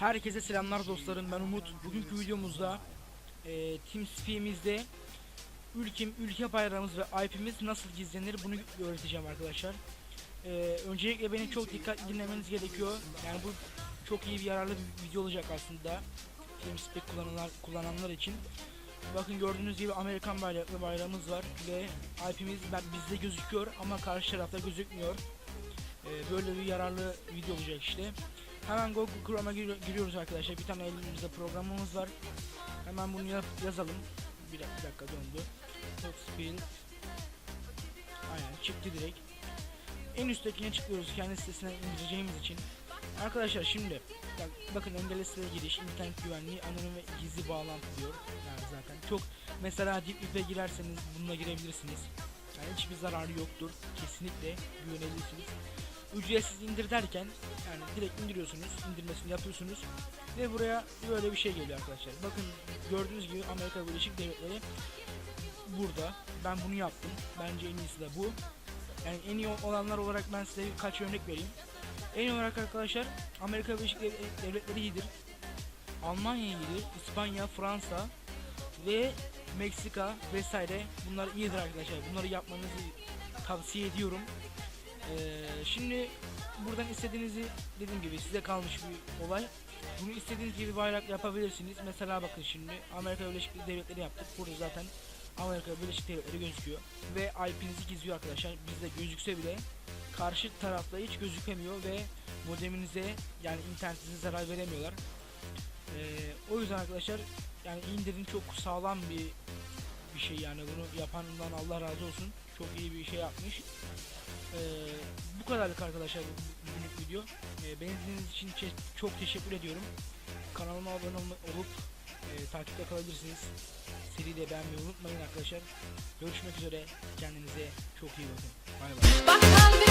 Herkese selamlar dostlarım ben Umut. Bugünkü videomuzda e, TeamSpeak'imizde ülkem, ülke bayrağımız ve IP'miz nasıl gizlenir bunu öğreteceğim arkadaşlar. E, öncelikle beni çok dikkatli dinlemeniz gerekiyor. Yani bu çok iyi bir yararlı bir video olacak aslında. TeamSpeak kullananlar, kullananlar için. Bakın gördüğünüz gibi Amerikan bayraklı bayrağımız var ve IP'miz bizde gözüküyor ama karşı tarafta gözükmüyor. E, böyle bir yararlı video olacak işte. Hemen Google Chrome'a gir- giriyoruz arkadaşlar. Bir tane elimizde programımız var. Hemen bunu yap- yazalım. Bir, dak- bir dakika döndü. Hotspin. Aynen çıktı direkt. En üsttekine çıkıyoruz kendi sitesine indireceğimiz için. Arkadaşlar şimdi bak- bakın engelli siteye giriş, internet güvenliği, anonim ve gizli bağlantı diyor. Yani zaten çok mesela Deep Web'e girerseniz bununla girebilirsiniz. Yani hiçbir zararı yoktur. Kesinlikle güvenebilirsiniz ücretsiz indir derken yani direkt indiriyorsunuz, indirmesini yapıyorsunuz ve buraya böyle bir şey geliyor arkadaşlar. Bakın gördüğünüz gibi Amerika Birleşik Devletleri burada. Ben bunu yaptım. Bence en iyisi de bu. Yani en iyi olanlar olarak ben size birkaç örnek vereyim. En iyi olarak arkadaşlar Amerika Birleşik Dev- Devletleri iyidir. Almanya iyidir. İspanya, Fransa ve Meksika vesaire bunlar iyidir arkadaşlar. Bunları yapmanızı tavsiye ediyorum. Şimdi buradan istediğinizi dediğim gibi size kalmış bir olay. Bunu istediğiniz gibi bayrak yapabilirsiniz. Mesela bakın şimdi Amerika Birleşik Devletleri yaptık. Burada zaten Amerika Birleşik Devletleri gözüküyor. Ve IP'nizi gizliyor arkadaşlar. Bizde gözükse bile karşı tarafta hiç gözükemiyor ve modeminize yani internetinize zarar veremiyorlar. Ee, o yüzden arkadaşlar yani indirin çok sağlam bir bir şey yani bunu yapanından Allah razı olsun. Çok iyi bir şey yapmış. Ee, kadarlık arkadaşlar bu bugünlük video. Beni dinlediğiniz için çok teşekkür ediyorum. Kanalıma abone olup e, takipte kalabilirsiniz. Seriyi de beğenmeyi unutmayın arkadaşlar. Görüşmek üzere. Kendinize çok iyi bakın. Bay bay.